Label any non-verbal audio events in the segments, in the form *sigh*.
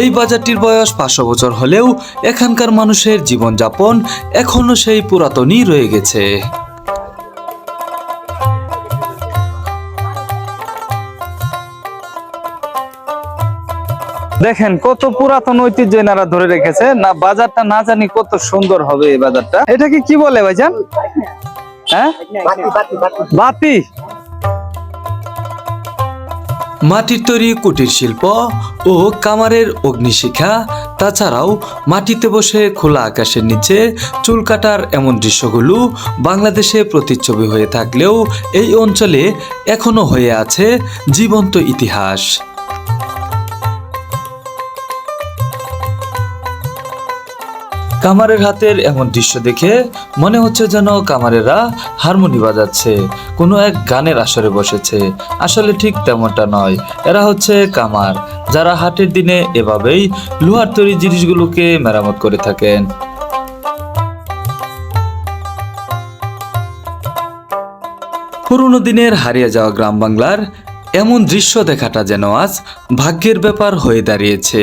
এই বাজারটির বয়স পাঁচশো বছর হলেও এখানকার মানুষের জীবনযাপন এখনও সেই পুরাতনই রয়ে গেছে। দেখেন কত পুরাতন ঐতিহ্য এনারা ধরে রেখেছে। না বাজারটা না জানি কত সুন্দর হবে এই বাজারটা। এটাকে কি বলে ভাইজান? হ্যাঁ? বাতি মাটির তৈরি কুটির শিল্প ও কামারের অগ্নিশিখা, তাছাড়াও মাটিতে বসে খোলা আকাশের নিচে চুল কাটার এমন দৃশ্যগুলো বাংলাদেশে প্রতিচ্ছবি হয়ে থাকলেও এই অঞ্চলে এখনও হয়ে আছে জীবন্ত ইতিহাস। কামারের হাতের এমন দৃশ্য দেখে মনে হচ্ছে যেন কামারেরা হারমোনি বাজাচ্ছে। কোনো এক গানের আসরে বসেছে। আসলে ঠিক তেমনটা নয়। এরা হচ্ছে কামার, যারা হাটের দিনে এভাবেই লোহার তৈরি জিনিসগুলোকে মেরামত করে থাকেন। পুরনো দিনের হারিয়ে যাওয়া গ্রাম বাংলার এমন দৃশ্য দেখাটা যেন আজ ভাগ্যের ব্যাপার হয়ে দাঁড়িয়েছে।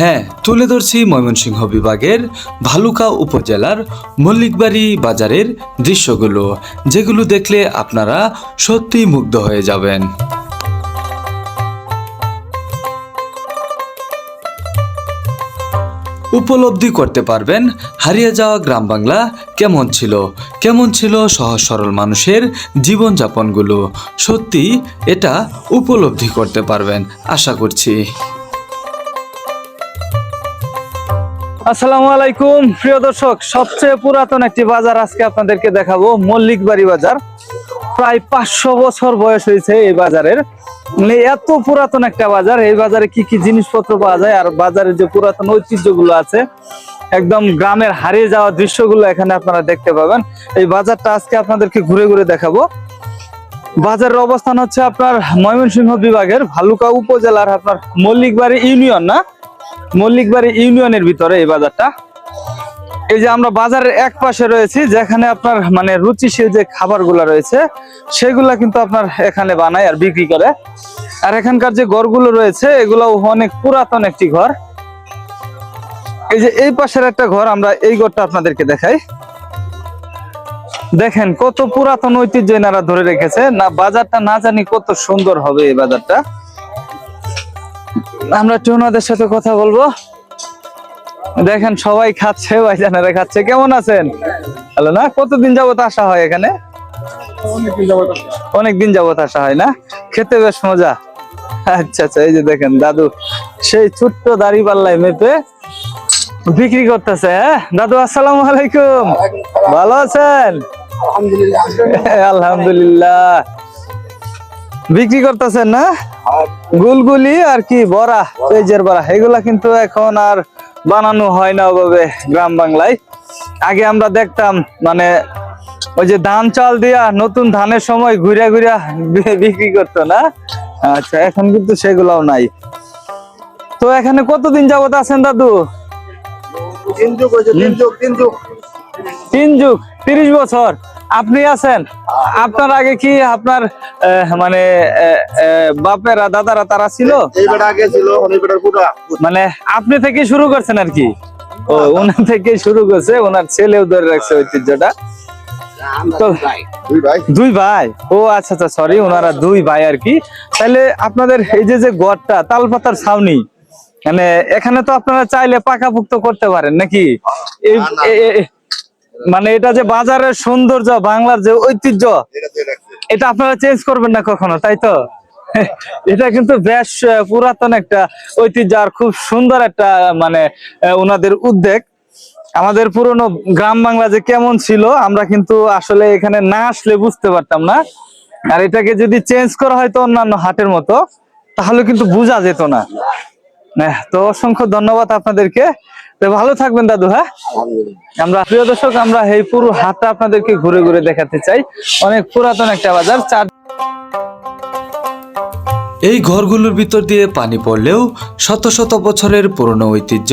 হ্যাঁ তুলে ধরছি ময়মনসিংহ বিভাগের ভালুকা উপজেলার মল্লিকবাড়ি বাজারের দৃশ্যগুলো, যেগুলো দেখলে আপনারা সত্যিই মুগ্ধ হয়ে যাবেন। উপলব্ধি করতে পারবেন হারিয়ে যাওয়া গ্রাম বাংলা কেমন ছিল কেমন ছিল সহজ সরল মানুষের জীবনযাপনগুলো সত্যি এটা উপলব্ধি করতে পারবেন, আশা করছি। আসসালামু আলাইকুম, প্রিয় দর্শক। সবচেয়ে পুরাতন একটি বাজার আজকে আপনাদেরকে দেখাবো মল্লিক বাড়ি বাজার। প্রায় পাঁচশো বছর বয়স হয়েছে এই বাজারের। মানে এত পুরাতন একটা বাজার, এই বাজারে কি কি জিনিসপত্র পাওয়া যায় আর বাজারের যে পুরাতন ঐতিহ্যগুলো আছে, একদম গ্রামের হারিয়ে যাওয়া দৃশ্যগুলো এখানে আপনারা দেখতে পাবেন। এই বাজারটা আজকে আপনাদেরকে ঘুরে ঘুরে দেখাবো। বাজারের অবস্থান হচ্ছে আপনার ময়মনসিংহ বিভাগের ভালুকা উপজেলার আপনার মল্লিকবাড়ি ইউনিয়ন, না? মল্লিকবাড়ি ইউনিয়নের ভিতরে এই বাজারটা। এই যে আমরা বাজারের এক পাশে রয়েছি, যেখানে আপনার মানে রুচিশীল যে খাবারগুলো রয়েছে, সেগুলা কিন্তু আপনার এখানে বানায় আর বিক্রি করে। আর এখানকার যে ঘরগুলো রয়েছে এগুলো অনেক পুরাতন একটি ঘর। এই যে এই পাশের একটা ঘর, আমরা এই ঘরটা আপনাদেরকে দেখাই। দেখেন কত পুরাতন ঐতিহ্য এনারা ধরে রেখেছে। না, বাজারটা না জানি কত সুন্দর হবে এই বাজারটা। আমরা একটু ওনাদের সাথে কথা বলব। দেখেন সবাই খাচ্ছে ভাইজানেরা খাচ্ছে। কেমন আছেন? ভালো না? কতদিন যাবত আসা হয় এখানে? অনেক দিন যাবত আসা হয় না? খেতে বেশ মজা। আচ্ছা আচ্ছা এই যে দেখেন দাদু সেই ছোট্ট দাড়ি পাল্লায় মেপে বিক্রি করতেছে হ্যাঁ? দাদু আসসালামু আলাইকুম। ভালো আছেন? আলহামদুলিল্লাহ। বিক্রি করতেছেন না? গুলগুলি আর কি বড়া পেঁয়াজের বড়া। এগুলা কিন্তু এখন আর বানানো হয় না ওভাবে গ্রাম বাংলায়। আগে আমরা দেখতাম মানে ওই যে ধান চাল দিয়া নতুন ধানের সময় ঘুরে ঘুরে বিক্রি করতো না? আচ্ছা এখন কিন্তু সেগুলাও নাই। তো এখানে কতদিন যাবত আছেন দাদু? তিন যুগ তিন যুগ তিন যুগ। তিন যুগ তিরিশ বছর। আপনি আছেন? আপনার আগে কি আপনার মানে বাপেরা দাদারা তারা ছিল? মানে আপনি থেকে শুরু করছেন আর কি? ও ওনার থেকে শুরু করছে ওনার ছেলেও ধরে রাখছে ঐতিহ্যটা। দুই ভাই। ও আচ্ছা আচ্ছা সরি ওনারা দুই ভাই আর কি। তাহলে আপনাদের এই যে যে গড়টা তালপাতার ছাউনি মানে এখানে তো আপনারা চাইলে পাকাপুক্ত করতে পারেন নাকি? মানে এটা যে বাজারের সৌন্দর্য বাংলার যে ঐতিহ্য এটা আপনারা চেঞ্জ করবেন না কখনো তাই তো? *laughs* এটা কিন্তু বেশ পুরাতন একটা ঐতিহ্য আর খুব সুন্দর একটা মানে ওনাদের উদ্যোগ। আমাদের পুরনো গ্রাম বাংলা যে কেমন ছিল আমরা কিন্তু আসলে এখানে না আসলে বুঝতে পারতাম না। আর এটাকে যদি চেঞ্জ করা হয়তো অন্যান্য হাটের মতো তাহলে কিন্তু বোঝা যেত না। হ্যাঁ, তো অসংখ্য ধন্যবাদ আপনাদেরকে। তো ভালো থাকবেন দাদু হ্যাঁ? আমরা প্রিয় দর্শক আমরা এই পুরো হাটটা আপনাদেরকে ঘুরে ঘুরে দেখাতে চাই। অনেক পুরাতন একটা বাজার চার এই ঘরগুলোর ভিতর দিয়ে পানি পড়লেও শত শত বছরের পুরনো ঐতিহ্য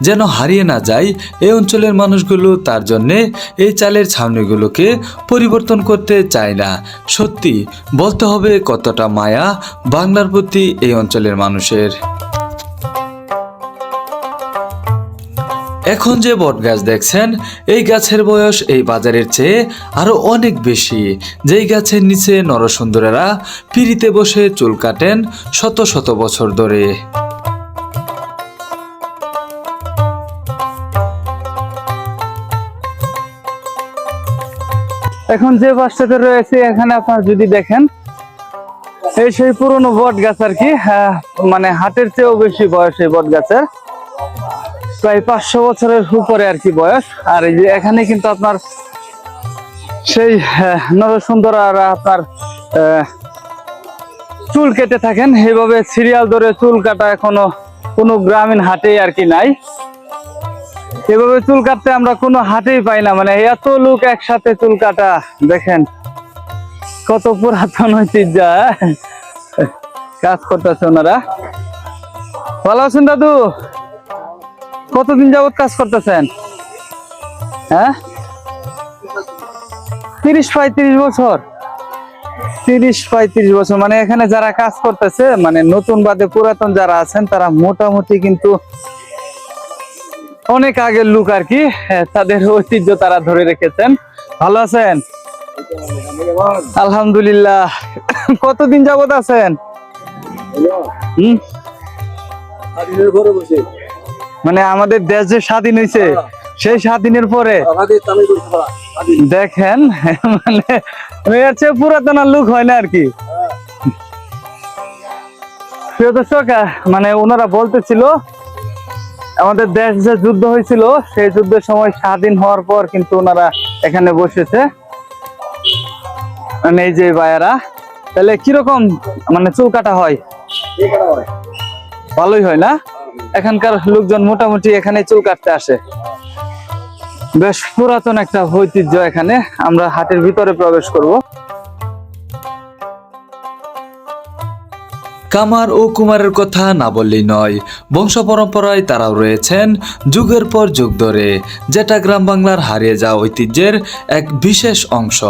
যেন হারিয়ে না যায় এই অঞ্চলের মানুষগুলো তার জন্যে এই চালের ছাউনিগুলোকে পরিবর্তন করতে চায় না। সত্যি বলতে হবে কতটা মায়া বাংলার প্রতি এই অঞ্চলের মানুষের। এখন যে বট গাছ দেখছেন এই গাছের বয়স এই বাজারের চেয়ে আরও অনেক বেশি। যেই গাছের নিচে নরসুন্দরেরা পিড়িতে বসে চুল কাটেন শত শত বছর ধরে। এখন যে বাসটাতে রয়েছে এখানে আপনারা যদি দেখেন এই সেই পুরনো বট গাছ আর কি হ্যাঁ, মানে হাটের চেয়েও বেশি বয়স এই বট গাছের। প্রায় পাঁচশো বছরের উপরে আর কি বয়স। আর এই যে এখানে কিন্তু আপনার সেই নরসুন্দর আর আপনার চুল কেটে থাকেন। এইভাবে সিরিয়াল ধরে চুল কাটা এখনও কোনো গ্রামীণ হাটে আর কি নাই। এভাবে চুল কাটতে আমরা কোনো হাটেই পাই না। মানে এত লোক একসাথে চুল কাটা, দেখেন কত পুরাতন ঐতিহ্য হ্যাঁ? কাজ করতেছে ওনারা। ভালো আছেন দাদু? কতদিন যাবত কাজ করতেছেন? হ্যাঁ? তিরিশ পঁয়ত্রিশ বছর। তিরিশ পঁয়ত্রিশ বছর। মানে এখানে যারা কাজ করতেছে মানে নতুন বাদে পুরাতন যারা আছেন তারা মোটামুটি কিন্তু অনেক আগের লোক আর কি। হ্যাঁ, তাদের ঐতিহ্য তারা ধরে রেখেছেন। ভালো আছেন? আলহামদুলিল্লাহ। কতদিন যাবত আছেন? হুম? মানে আমাদের দেশ যে স্বাধীন হয়েছে সেই স্বাধীনের পরে দেখেন *laughs* মানে এর চেয়ে পুরাতন লোক হয় না আর কি। প্রিয় দর্শক মানে ওনারা বলতেছিল আমাদের দেশ যে যুদ্ধ হয়েছিল সেই যুদ্ধের সময় স্বাধীন হওয়ার পর কিন্তু ওনারা এখানে বসেছে। মানে এই যে বায়ারা তাহলে কীরকম মানে চুল কাটা হয়। ভালোই হয় না? এখানকার লোকজন মোটামুটি এখানে চুল কাটতে আসে। বেশ পুরাতন একটা ঐতিহ্য এখানে। আমরা হাটের ভিতরে প্রবেশ করব। কামার ও কুমারের কথা না বললেই নয়, বংশ পরম্পরায় তারাও রয়েছেন যুগের পর যুগ ধরে। যেটা গ্রাম বাংলার হারিয়ে যাওয়া ঐতিহ্যের এক বিশেষ অংশ।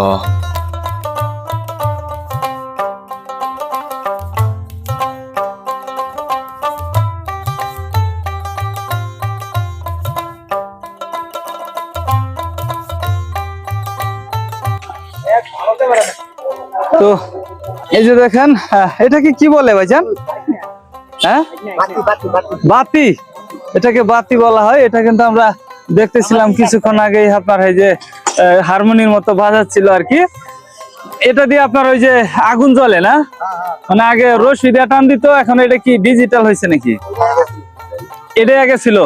এই যে দেখেন আহ, এটাকে কি বলে ভাইজান? হ্যাঁ? বাতি। এটাকে বাতি বলা হয়। এটা কিন্তু আমরা দেখতেছিলাম কিছুক্ষণ আগেই আপনার এই যে হারমোনির মতো বাজাচ্ছিল আর কি। এটা দিয়ে আপনার ওই যে আগুন জ্বলে না? মানে আগে রশি দিয়ে টান দিত এখন এটা কি ডিজিটাল হয়েছে নাকি? এটাই আগে ছিল?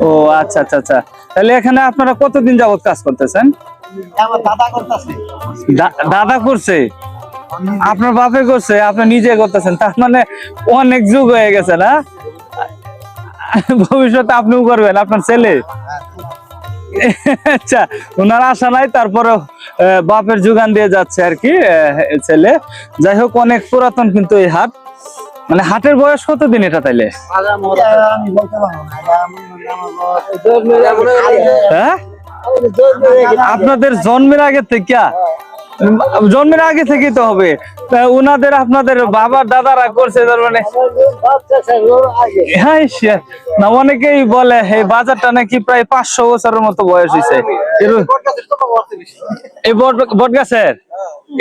ও আচ্ছা আচ্ছা আচ্ছা। তাহলে এখানে আপনারা কতদিন যাবত কাজ করতেছেন? দাদা করছে? আপনার বাপে করছে, আপনি নিজে করতেছেন, তার মানে অনেক যুগ হয়ে গেছে না? ভবিষ্যতে আপনিও করবেন, আপনার ছেলে? আচ্ছা ওনার আশা নাই, তারপরে বাপের যোগান দিয়ে যাচ্ছে আর কি ছেলে। যাই হোক, অনেক পুরাতন কিন্তু এই হাট। মানে হাটের বয়স কত দিন এটা তাইলে? হ্যাঁ? আপনাদের জন্মের আগে থেকে? জন্মের আগে থেকেই তো হবে। উনাদের, আপনাদের বাবা, দাদারা করছে, তার মানে হ্যাঁ না, অনেকেই বলে বাজারটা নাকি প্রায় পাঁচশো বছরের মতো বয়স হয়েছে এই বট গাছের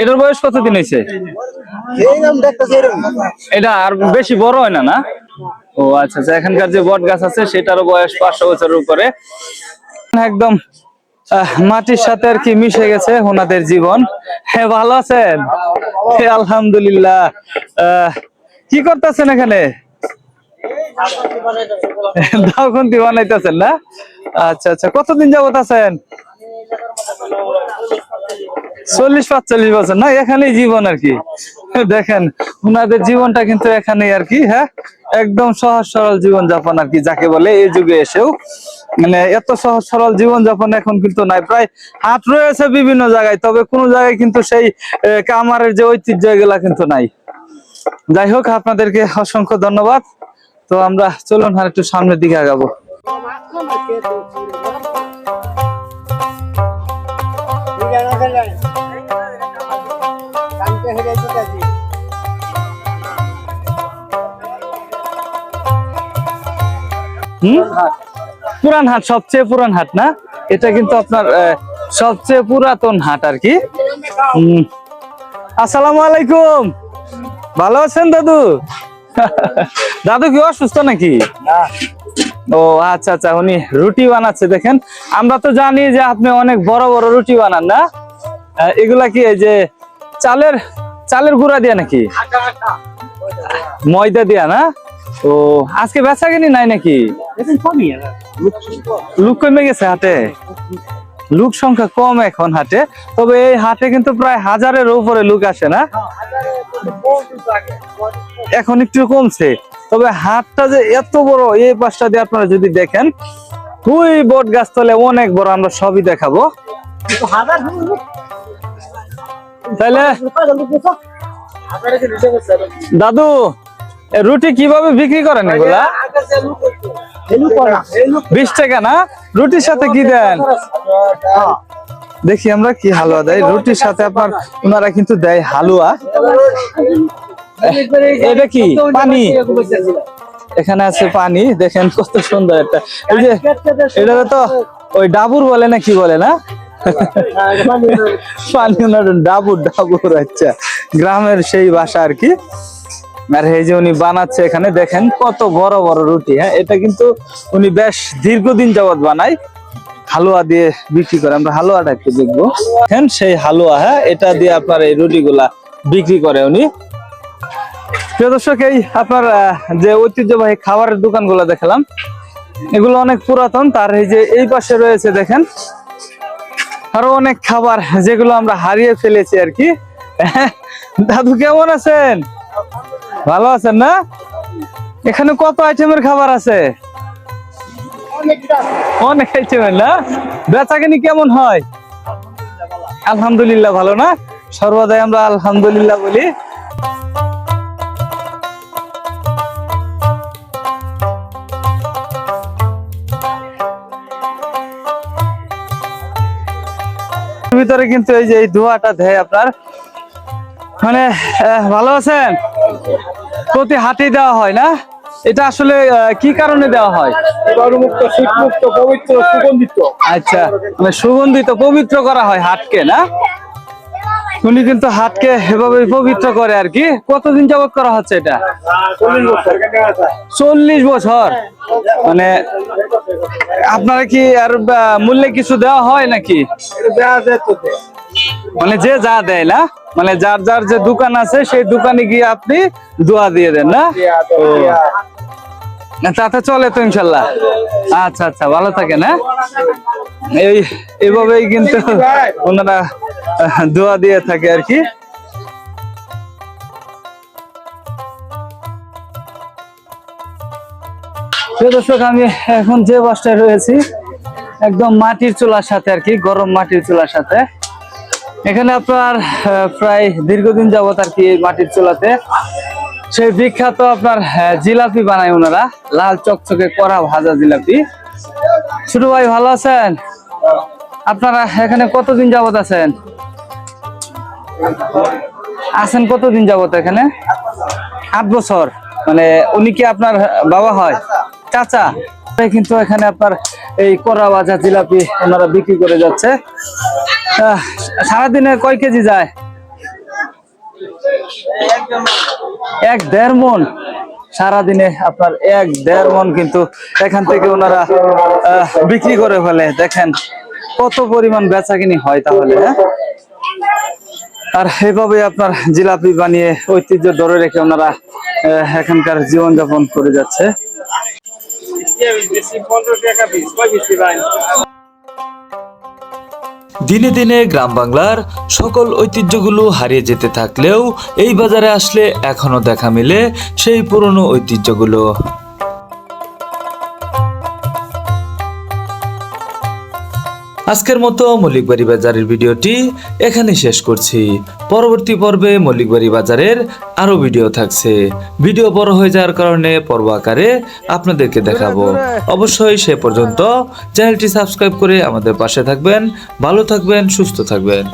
এটার বয়স কতদিন হয়েছে এটা আর বেশি বড় হয় না না? ও আচ্ছা আচ্ছা এখানকার যে বট গাছ আছে, সেটারও বয়স পাঁচশো বছরের উপরে। একদম মাটির সাথে আর কি মিশে গেছে ওনাদের জীবন। হ্যাঁ ভালো আছেন? আলহামদুলিল্লাহ। কি করতেছেন এখানে? দাও খুন্তি বানাইতেছেন না? আচ্ছা আচ্ছা। কতদিন যাবত আছেন? চল্লিশ, পাঁচচল্লিশ বছর। না, এখানেই জীবন আর কি। দেখেন ওনাদের জীবনটা কিন্তু এখানেই আর কি হ্যাঁ? একদম সহজ সরল জীবন যাপন আর কি, যাকে বলে এই যুগে এসেও। মানে এত সহজ সরল জীবন যাপন এখন কিন্তু নাই, প্রায় হাট রয়েছে বিভিন্ন জায়গায়, তবে কোনো জায়গায় কিন্তু সেই কামারের যে ঐতিহ্য এগুলা কিন্তু নাই। যাই হোক, আপনাদেরকে অসংখ্য ধন্যবাদ। তো আমরা চলুন আর একটু সামনের দিকে আগাবো। হুম? পুরান হাট সবচেয়ে পুরান হাট না? এটা কিন্তু আপনার সবচেয়ে পুরাতন হাট আর কি। আসসালামু আলাইকুম। ভালো আছেন দাদু? *laughs* দাদু কি অসুস্থ নাকি? ও আচ্ছা আচ্ছা উনি রুটি বানাচ্ছে দেখেন। আমরা তো জানি যে আপনি অনেক বড় বড় রুটি বানান না? এগুলা কি এই যে চালের চালের গুঁড়া দিয়া নাকি? ময়দা দিয়া না? ও আজকে বেচা কিনি নাই নাকি? লুক কমে গেছে হাটে? লুক সংখ্যা কম এখন হাটে তবে এই হাটে কিন্তু প্রায় হাজারের উপরে লুক আসে না। এখন একটু কমছে তবে হাটটা যে এত বড় এই পাশটা দিয়ে আপনারা যদি দেখেন ওই বট গাছ তলে অনেক বড় আমরা সবই দেখাবো। তাহলে দাদু রুটি কীভাবে বিক্রি করেন এগুলা? বিশ টাকা না? রুটির সাথে কি দেন? দেখি আমরা কি হালুয়া দেয় রুটির সাথে আপনার ওনারা কিন্তু দেয় হালুয়া। এটা কি? পানি? এখানে আছে পানি। দেখেন কত সুন্দর একটা। এই যে এটা তো ওই ডাবুর বলে না কি বলে না? পানি। ডাবুর ডাবুর আচ্ছা। গ্রামের সেই ভাষা আর কি। আর এই যে উনি বানাচ্ছে এখানে, দেখেন কত বড় বড় রুটি হ্যাঁ? এটা কিন্তু উনি বেশ দীর্ঘদিন যাবত বানায়, হালুয়া দিয়ে বিক্রি করে। আমরা হালুয়াটা একটু দেখব। দেখেন সেই হালুয়া হ্যাঁ? এটা দিয়ে আপনার এই রুটিগুলা বিক্রি করে উনি। প্রিয় দর্শক, এই আপনার যে ঐতিহ্যবাহী খাবারের দোকানগুলো দেখালাম, এগুলো অনেক পুরাতন। তার এই যে এই পাশে রয়েছে, দেখেন, আরও অনেক খাবার যেগুলো আমরা হারিয়ে ফেলেছি আর কি। দাদু কেমন আছেন? ভালো আছেন না? এখানে কত আইটেমের খাবার আছে? অনেক আইটেমের না? বেচাকেনি কেমন হয়? আলহামদুলিল্লাহ ভালো না? সর্বদাই আমরা আলহামদুলিল্লাহ বলি। ভিতরে কিন্তু এই যে এই ধোঁয়াটা দেয় আপনার। মানে ভালো আছেন? প্রতি হাটে দেওয়া হয় না? এটা আসলে কি কারণে দেওয়া হয়? পবিত্র সুগন্ধিত। আচ্ছা মানে সুগন্ধিত পবিত্র করা হয় হাটকে না? উনি কিন্তু হাটকে এভাবে পবিত্র করে আর কি। কতদিন যাবত করা হচ্ছে এটা? চল্লিশ বছর। মানে আপনারা কি আর মূল্যে কিছু দেওয়া হয় নাকি? দেওয়া যায় মানে যে যা দেয় না মানে যার যার যে দোকান আছে সেই দোকানে গিয়ে আপনি দোয়া দিয়ে দেন না? তাতে চলে তো ইনশাল্লাহ। আচ্ছা আচ্ছা ভালো থাকে না এই এভাবেই কিন্তু ওনারা দোয়া দিয়ে থাকে আর কি। দর্শক আমি এখন যে বাসটায় রয়েছি একদম মাটির চুলার সাথে আর কি গরম মাটির চুলার সাথে। এখানে আপনার প্রায় দীর্ঘদিন যাবত আর কি মাটির চুলাতে সেই বিখ্যাত আপনার জিলাপি বানায় ওনারা। লাল চকচকে কড়া ভাজা জিলাপি। ছোট ভাই, ভালো আছেন? আপনারা এখানে কতদিন যাবত আছেন? আছেন কতদিন যাবত এখানে? আট বছর। মানে উনি কি আপনার বাবা হয়? চাচা। কিন্তু এখানে আপনার এই কড়া ভাজা জিলাপি ওনারা বিক্রি করে যাচ্ছে। সারাদিনে কয় কেজি যায়? এক দেড় মন। সারাদিনে আপনার এক দেড় মন কিন্তু এখান থেকে ওনারা বিক্রি করে ফেলে। দেখেন, কত পরিমাণ বেচাকিনি হয় তাহলে হ্যাঁ? আর এভাবে আপনার জিলাপি বানিয়ে ঐতিহ্য ধরে রেখে ওনারা এখানকার জীবনযাপন করে যাচ্ছে। দিনে দিনে গ্রাম বাংলার সকল ঐতিহ্যগুলো হারিয়ে যেতে থাকলেও এই বাজারে আসলে এখনও দেখা মিলে সেই পুরনো ঐতিহ্যগুলো। আজকের মতো মল্লিকবাড়ি বাজারের ভিডিওটি এখানে শেষ করছি। পরবর্তী পর্বে মল্লিকবাড়ি বাজারের আরও ভিডিও থাকছে। ভিডিও বড় হয়ে যাওয়ার কারণে পর্ব আকারে আপনাদেরকে দেখাবো। অবশ্যই সে পর্যন্ত চ্যানেলটি সাবস্ক্রাইব করে আমাদের পাশে থাকবেন, ভালো থাকবেন, সুস্থ থাকবেন।